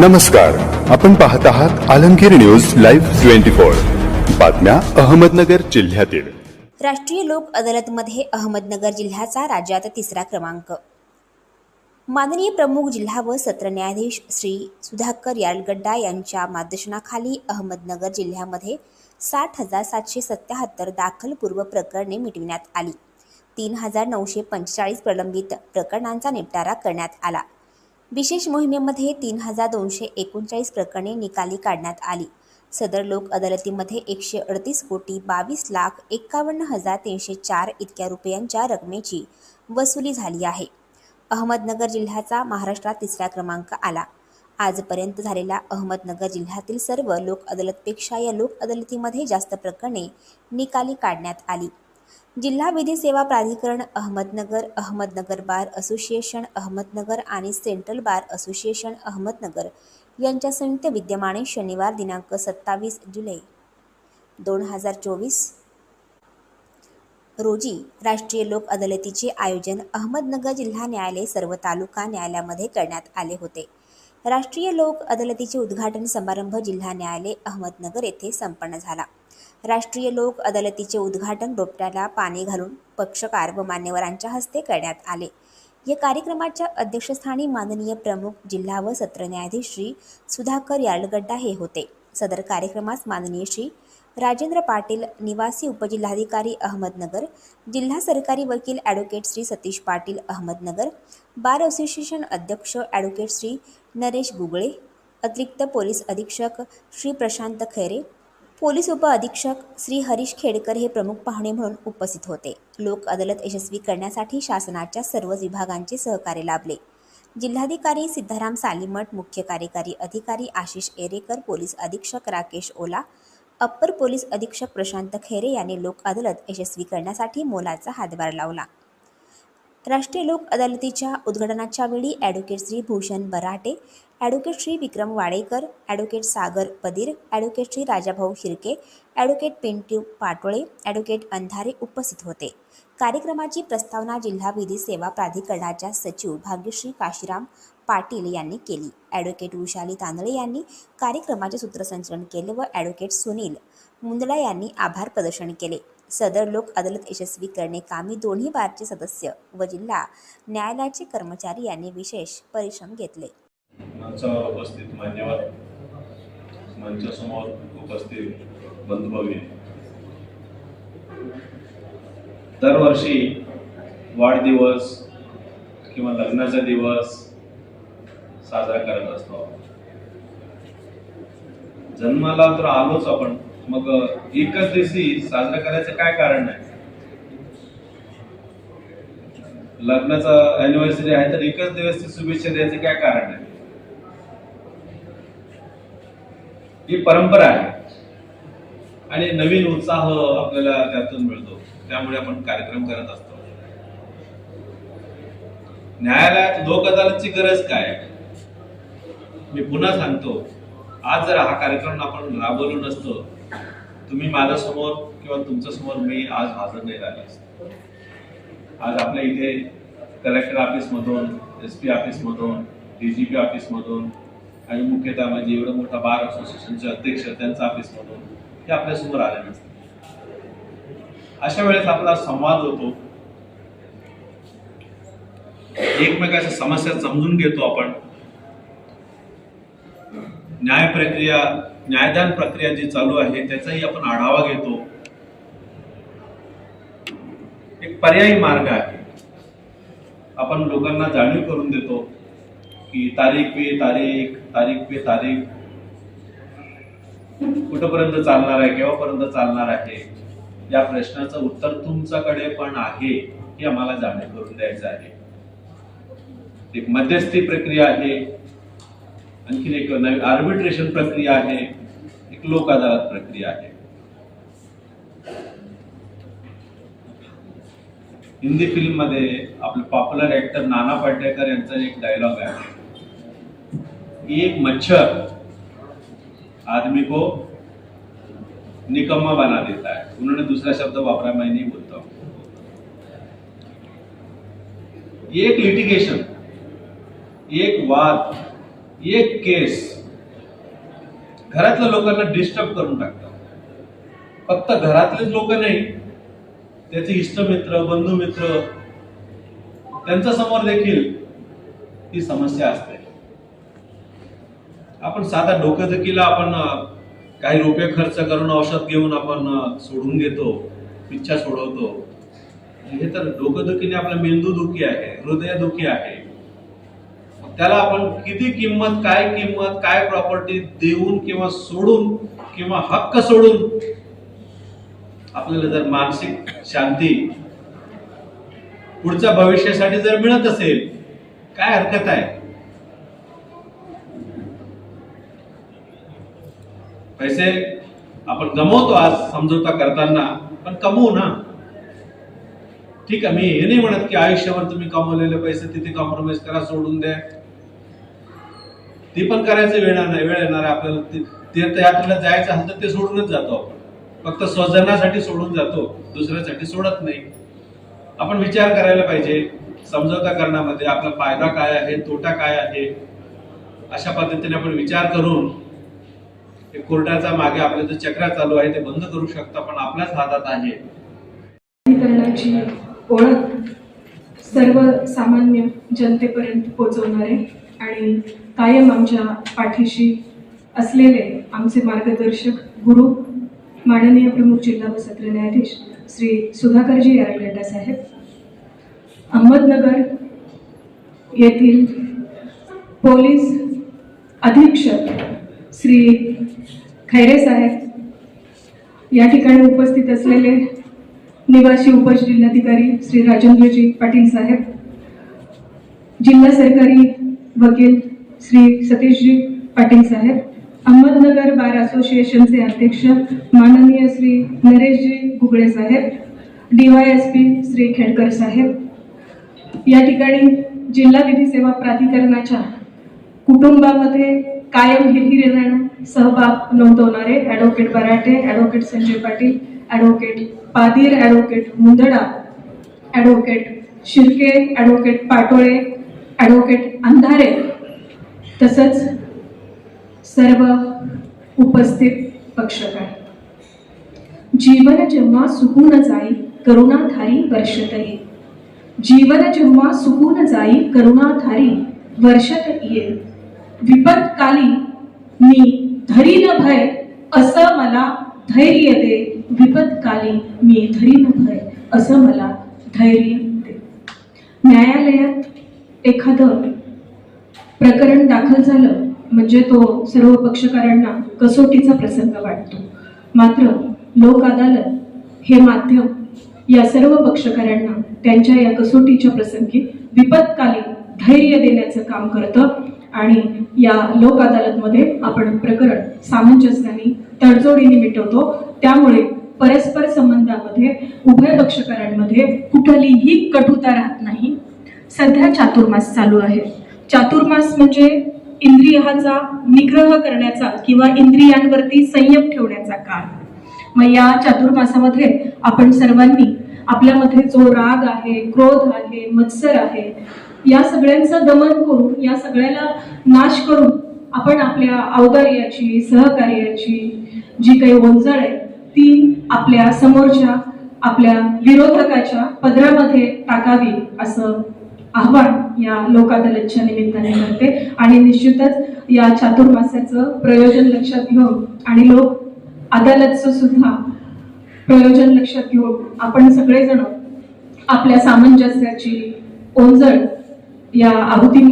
नमस्कार. आपण पाहत आहात Alamgir news live twenty four. बातम्या अहमदनगर जिल्ह्यातील. राष्ट्रीय लोक अदालतमध्ये अहमदनगर जिल्ह्याचा राज्यात तिसरा क्रमांक. माननीय प्रमुख जिल्हा व सत्र न्यायाधीश श्री सुधाकर यालगड्डा यांच्या मार्गदर्शनाखाली अहमदनगर जिल्ह्यामध्ये साठ हजार सातशे सत्याहत्तर दाखलपूर्व प्रकरणे मिटविण्यात आली. तीन हजार नऊशे पंचेचाळीस प्रलंबित प्रकरणांचा निपटारा करण्यात आला. विशेष मोहिमेमध्ये तीन हजार दोनशे एकोणचाळीस प्रकरणे निकाली काढण्यात आली. सदर लोक अदालतीमध्ये एकशे अडतीस कोटी बावीस लाख एक्कावन्न हजार तीनशे चार इतक्या रुपयांच्या रकमेची वसुली झाली आहे. अहमदनगर जिल्ह्याचा महाराष्ट्रात तिसरा क्रमांक आला. आजपर्यंत झालेल्या अहमदनगर जिल्ह्यातील सर्व लोक अदालतपेक्षा या लोक अदालतीमध्ये जास्त प्रकरणे निकाली काढण्यात आली. जिल्हा विधी सेवा प्राधिकरण अहमदनगर अहमदनगर बार असोसिएशन अहमदनगर आणि सेंट्रल बार असोसिएशन अहमदनगर यांच्या संयुक्त विद्यमाने शनिवार दिनांक सत्तावीस जुलै दोन हजार चोवीस रोजी राष्ट्रीय लोक अदालतीचे आयोजन अहमदनगर जिल्हा न्यायालय सर्व तालुका न्यायालयामध्ये करण्यात आले होते. राष्ट्रीय लोक अदालतीचे उद्घाटन समारंभ जिल्हा न्यायालय अहमदनगर येथे संपन्न झाला. राष्ट्रीय लोक अदालतीचे उद्घाटन रोपट्याला पाणी घालून पक्षकार व मान्यवरांच्या हस्ते करण्यात आले. या कार्यक्रमाच्या अध्यक्षस्थानी माननीय प्रमुख जिल्हा व सत्र न्यायाधीश श्री सुधाकर यालगड्डा हे होते. सदर कार्यक्रमास माननीय श्री राजेंद्र पाटील निवासी उपजिल्हाधिकारी अहमदनगर जिल्हा सरकारी वकील advocate Shri Satish Patil Ahmednagar bar association अध्यक्ष ॲडव्होकेट श्री नरेश गुगळे अतिरिक्त पोलीस अधीक्षक श्री प्रशांत खैरे पोलीस उपअधीक्षक श्री हरीश खेडकर हे प्रमुख पाहुणे म्हणून उपस्थित होते. लोक अदालत यशस्वी करण्यासाठी शासनाच्या सर्वच विभागांचे सहकार्य लाभले. जिल्हाधिकारी सिद्धाराम सालीमठ मुख्य कार्यकारी अधिकारी आशिष एरेकर पोलीस अधीक्षक राकेश ओला अप्पर पोलीस अधीक्षक प्रशांत खैरे यांनी लोक अदालत यशस्वी करण्यासाठी मोलाचा हातभार लावला. राष्ट्रीय लोक अदालतीच्या उद्घाटनाच्या वेळी advocate Shri Bhushan Barate advocate Shri Vikram Wadekar advocate Sagar Padir advocate Shri Rajabhau Shirke advocate Pintu Patole advocate Andhare उपस्थित होते. कार्यक्रमाची प्रस्तावना जिल्हा विधी सेवा प्राधिकरणाच्या सचिव भाग्यश्री काशीराम पाटील यांनी केली. ॲडव्होकेट उषाली तांदळे यांनी कार्यक्रमाचे सूत्रसंचलन केले व ॲडव्होकेट सुनील मुंदडा यांनी आभार प्रदर्शन केले. सदर लोक अदालत यशस्वी करणे कामी दोन्ही बारचे सदस्य व जिल्हा न्यायालयाचे कर्मचारी यांनी विशेष परिश्रम घेतले. उपस्थित मान्यवर मंचासमोर उपस्थित बंधुभावी दरवर्षी वाढदिवस किंवा लग्नाचा दिवस साजरा करत असतो जन्माला तर आलोच आपण मग एकच दिवशी साजरा करायचं काय कारण नाही? लग्नाचा अॅनिव्हर्सरी आहे तर एकच दिवस शुभेच्छा द्यायचं काय कारण आहे ही परंपरा आहे. आणि नवीन उत्साह आपल्याला त्यातून मिळतो. त्यामुळे आपण कार्यक्रम करत असतो. न्यायालयात लोक अदालतची गरज काय? आहे? मी पुन्हा सांगतो आज जर हा कार्यक्रम आपण राबवलो नसतो तुम्ही माझ्यासमोर किंवा तुमच्यासमोर मी आज हजर नाही राहिले असतो. आज आपल्या इथे कलेक्टर ऑफिस मधून एस पी ऑफिस मधून डीजीपी ऑफिस मधून आणि मुख्यतः म्हणजे एवढं मोठा बार असोसिएशनचे अध्यक्ष त्यांचा ऑफिस मधून हे आपल्यासमोर आले नसते. अशा वेळेस आपला संवाद होतो. एकमेकाच्या समस्या समजून घेतो आपण. न्याय प्रक्रिया न्यायदान प्रक्रिया जी चालू आहे त्याचाही आपण आढावा घेतो. एक पर्यायी मार्ग आहे. आपण लोकांना जाणीव करून देतो की तारीख पे तारीख तारीख पे तारीख. कुठपर्यंत चालणार आहे केव्हापर्यंत चालणार आहे? या प्रश्नाचं उत्तर तुमच्याकडे पण आहे हे आम्हाला जाणीव करून द्यायचं आहे. एक मध्यस्थी प्रक्रिया आहे. आणखीन एक नवीन आर्बिट्रेशन प्रक्रिया आहे. एक लोक अदालत प्रक्रिया आहे. हिंदी फिल्ममध्ये आपले पॉप्युलर ऍक्टर नाना पाटेकर यांचा एक डायलॉग आहे. एक मच्छर आदमी को निकम्मा बना देता है। उन्होंने दूसरा शब्द वापरा मैं नहीं बोलता हूं। एक लिटिगेशन एक वाद एक केस घरातल्या लोकांना डिस्टर्ब करून टाकतात फक्त घरातलेच लोक नाही त्याचे इष्टमित्र बंधुमित्र त्यांच्यासमोर देखील ही समस्या असते। आपण साधा डोकेदुखीला आपण काही रुपये खर्च करून औषध घेऊन आपण सोडून घेतो इच्छा सोडवतो. हे तर डोकेदुखीने आपला मेंदू दुखी आहे हृदय दुखी आहे. मग त्याला आपण किती किंमत काय किंमत काय प्रॉपर्टी देऊन किंवा सोडून किंवा हक्क सोडून आपल्याला जर मानसिक शांती पुढच्या भविष्यासाठी जर मिळत असेल काय हरकत आहे? पैसे आपण गमवतो आज समजोता करताना पण कमवू ना. ठीक आहे मी हे नाही म्हणत की आयुष्यावर तुम्ही कमवलेले पैसे तिथे कॉम्प्रोमाइज करा सोडून द्या. ती पण करायची वेळ नाही वेळ येणार आहे आपल्याला. ते यात्रेला जायचं असेल तर ते सोडूनच जातो आपण. फक्त स्वजनासाठी सोडून जातो दुसऱ्यासाठी सोडत नाही. आपण विचार करायला पाहिजे समजवता करण्यामध्ये आपला फायदा काय आहे तोटा काय आहे? अशा पद्धतीने आपण विचार करून ते कोर्टाचा मागे आपले जो चक्रा चालू आहे ते बंद करू शकता पण आपल्याच हातात आहे. ओळख सर्वसामान्य जनतेपर्यंत पोहोचवणारे आणि कायम आमच्या पाठीशी असलेले आमचे मार्गदर्शक गुरु माननीय प्रमुख जिल्हा व सत्र न्यायाधीश श्री सुधाकरजी यारगड्डा साहेब अहमदनगर येथील पोलीस अधीक्षक श्री खैरे साहेब या ठिकाणी उपस्थित असलेले निवासी उपजिल्हाधिकारी श्री राजेंद्रजी पाटील साहेब जिल्हा सरकारी वकील श्री सतीशजी पाटील साहेब अहमदनगर बार असोसिएशनचे अध्यक्ष माननीय श्री नरेशजी घुगळे साहेब डीवायएसपी श्री खेडकर साहेब. या ठिकाणी जिल्हा विधी सेवा प्राधिकरणाच्या कुटुंबामध्ये कायम हिरिरीनं सहभाग नोंदवणारे advocate Barate advocate Sanjay Patil advocate Padir advocate Mundada advocate Shirke advocate Patole advocate Andhare तसंच सर्व उपस्थित पक्षकार जीवन जेव्हा सुकून जाई करुणाधारी वर्षतही. जीवन जेव्हा सुकून जाई करुणाधारी वर्षत येईल विपत्काली मी धरीन भय असं मला धैर्य दे. विपत्काली मी धरीन भय असं मला धैर्य दे. न्यायालयात एखादं प्रकरण दाखल झालं म्हणजे तो सर्व पक्षकारांना कसोटीचा प्रसंग वाटतो. मात्र लोक अदालत हे माध्यम या सर्व पक्षकारांना त्यांच्या या कसोटीच्या प्रसंगी विपत्काली धैर्य देण्याचं काम करतं आणि या लोक अदालतमध्ये आपण प्रकरण सामंजस्याने तडजोडीने मिटवतो. त्यामुळे परस्पर संबंधामध्ये उभय पक्षकारांमध्ये कुठलीही कटुता राहत नाही. सध्या चातुर्मास चालू आहे. चातुर्मास म्हणजे इंद्रियाचा निग्रह करण्याचा किंवा इंद्रियांवरती संयम ठेवण्याचा काळ. मग या चातुर्मासामध्ये आपण सर्वांनी आपल्यामध्ये जो राग आहे क्रोध आहे मत्सर आहे या सगळ्यांचं दमन करून या सगळ्याला नाश करून आपण आपल्या अवकार्याची सहकार्याची जी काही ओंजळ आहे ती आपल्या समोरच्या आपल्या विरोधकाच्या पदरामध्ये टाकावी असं आव्हान या लोक अदालतच्या निमित्ताने करते. आणि निश्चितच या चातुर्मास्याचं प्रयोजन लक्षात घेऊन आणि लोक अदालतचं सुद्धा प्रयोजन लक्षात घेऊन आपण सगळेजण आपल्या सामंजस्याची ओंजळ या आहुती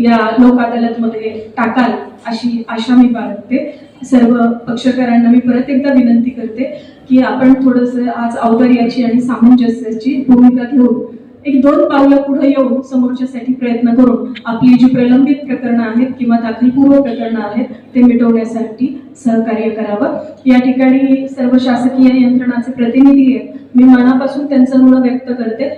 या लोक अदालतमध्ये टाकाल अशी आशा मी बाळगते. सर्व पक्षकारांना मी परत एकदा विनंती करते की आपण थोडंसं आज औदार्याची आणि सामंजस्याची भूमिका घेऊन एक दोन पावलं पुढे येऊन समोरच्यासाठी प्रयत्न करून आपली जी प्रलंबित प्रकरणं आहेत किंवा दाखलपूर्व प्रकरणं आहेत ते मिटवण्यासाठी सहकार्य करावं. या ठिकाणी सर्व शासकीय यंत्रणाचे प्रतिनिधी आहेत. मी मनापासून त्यांचं ऋण व्यक्त करते.